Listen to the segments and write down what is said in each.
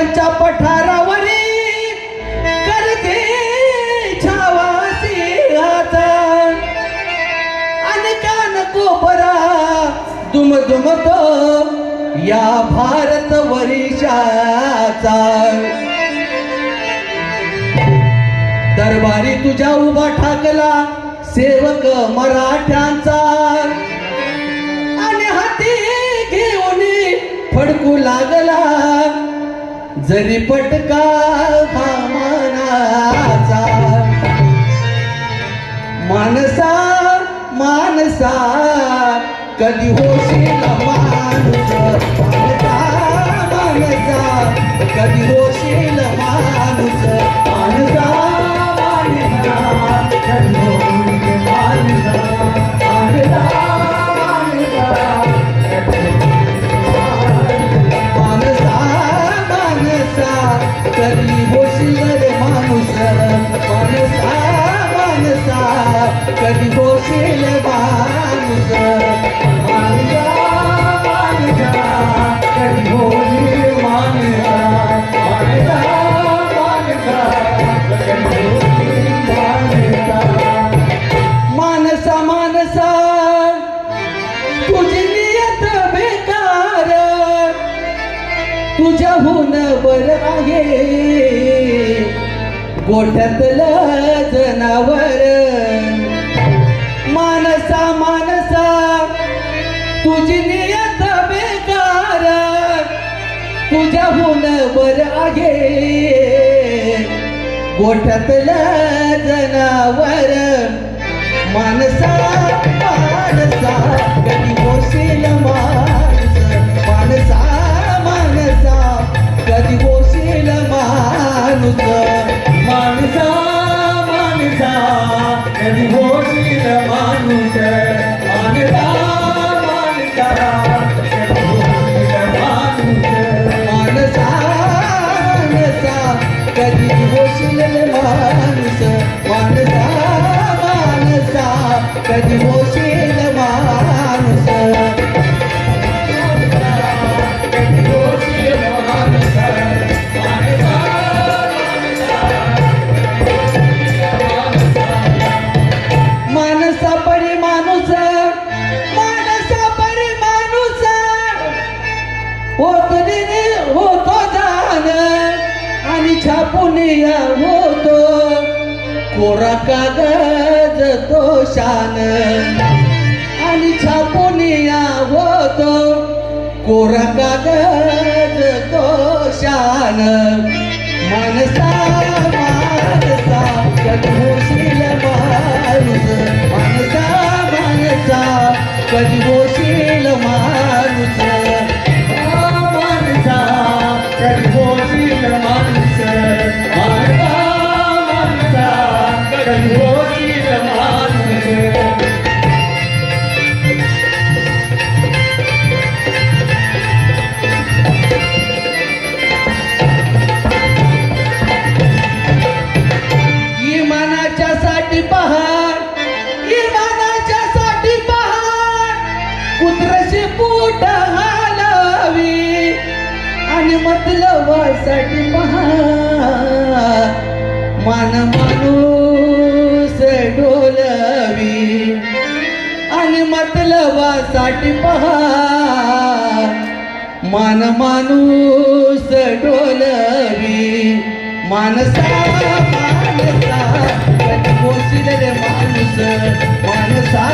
विठ्ठलच्या पठारावरी करते छावा सिंहाचा आणि कान कोपरा दुमदुमतो या भारत वरिशाचा दरबारी तुझ्या उभा ठाकला सेवक मराठ्यांचा. आणि हाती घेऊन फडकू लागला. जरी पटका मनाचा मानसा मानसा कधी होशील माणसा? कधी होशील कधी माणसा मानसा मानसा मानसा तुझी नियत बेकार तुझ्याहून बर आहे. गोठ्यातलं जनावर मानसा तुझी नियत बेकार तुझ्या तुझ्याहून बर आहे. गोठ्यातलं जनावर मानसा मानसा कधी होशील मानस मानसा मानसा कधी होशील माणूस. माणसा माणसा कधी हो छापून होतो कोरा कागद तो शान. आणि छापून होतो कोरा कागद तो शान. मानसा मानसा कधी होशील माणूस. मानसा मानसा कधी होशील माणूस. हालावी आणि मतलबासाठी पहाड. मान आणि मतलबासाठी पहा. मान माणूस डोलवी मानसा मानसा कधी होशील रे माणूस? मानसा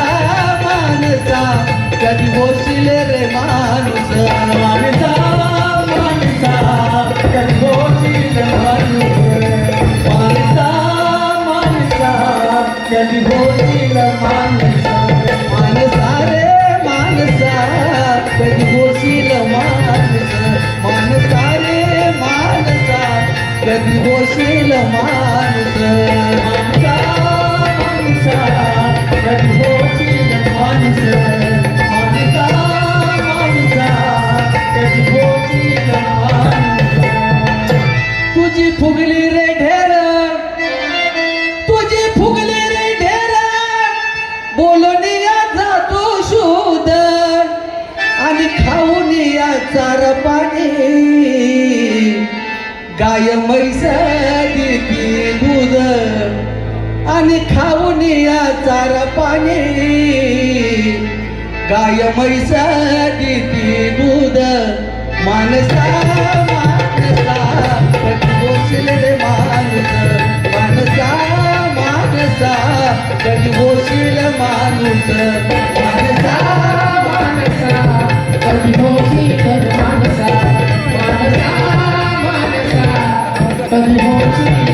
मानसा कधी होशील रे माणूस? मानसा मानसा कधी होशील माणूस? मानसा मानसा कधी होशील होशील माणूस मानसा रे मानसा कधी होशील माणूस मानसा मानसा. गाय म्हैस देती दूध आणि खाऊन या चारा पाणी. गाय म्हैस देती दूध माणसा माणसा कधी बोलशील रे माणूस. माणसा माणसा कधी बोलशील माणूस. माणसा माणसा कधी बोलशील Thank you.